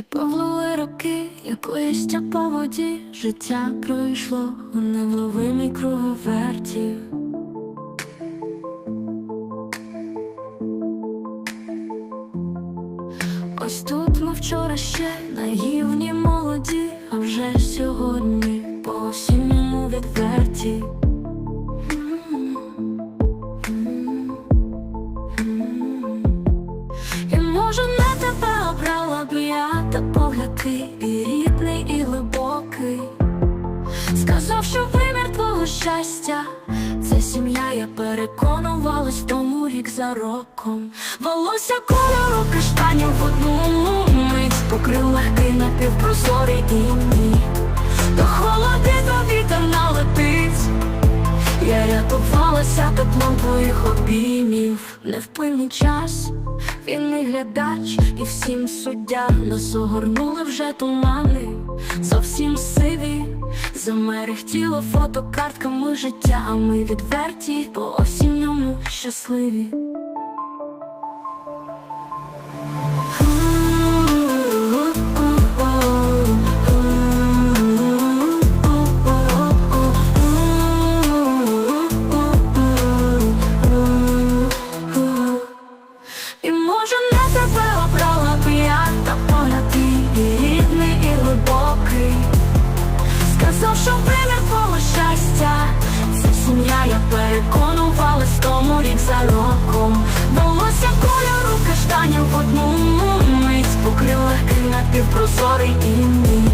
І повлили роки, як листя по воді, життя пройшло у невловимій круговерті. Ось тут ми вчора ще наївні молоді, погляд і рідний, і глибокий. Сказав, що вимір твого щастя, це сім'я, я переконувалась тому рік за роком. Волосся кольору каштанів в одну мить покрив легкий напівпрозорий іній. Рятувалася теплом обіймів, невпинний час, вільний глядач і всім суддя. Нас огорнули вже тумани, зовсім сиві, замерехтіло фотокартками життя, а ми відверті по осінньому щасливі. Сім'я, я переконувалась тому рік за роком. Волосся кольору каштанів в одну мить покрив легкий напівпрозорий іній.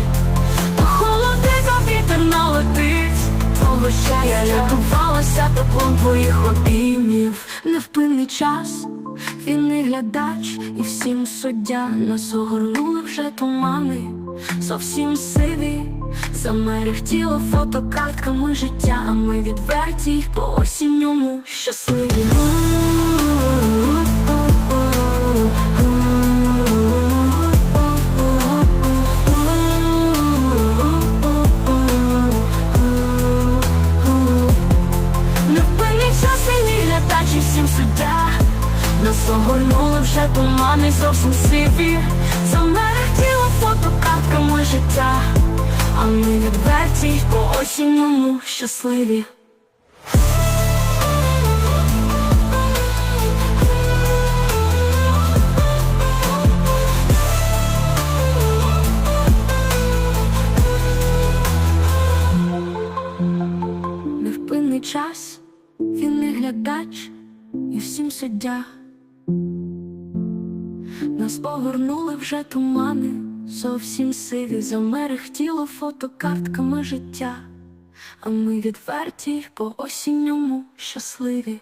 До холоди до вітер налетить Твого щастя я рятувалася теплом твоїх обіймів Невпинний час, вільний глядач і всім суддя Нас огорнули вже тумани, зовсім сиві. Замерехтіло фотокартками життя, а ми відверті по осінньому щасливі. Всім суддя. Нас огорнули вже тумани зовсім сиві Замерехтіло фотокартками життя А ми відверті по осінньому щасливі Невпинний час, він не глядач і всім суддя. Нас огорнули вже тумани, зовсім сиві, замерехтіло фотокартками життя, а ми відверті по осінньому щасливі.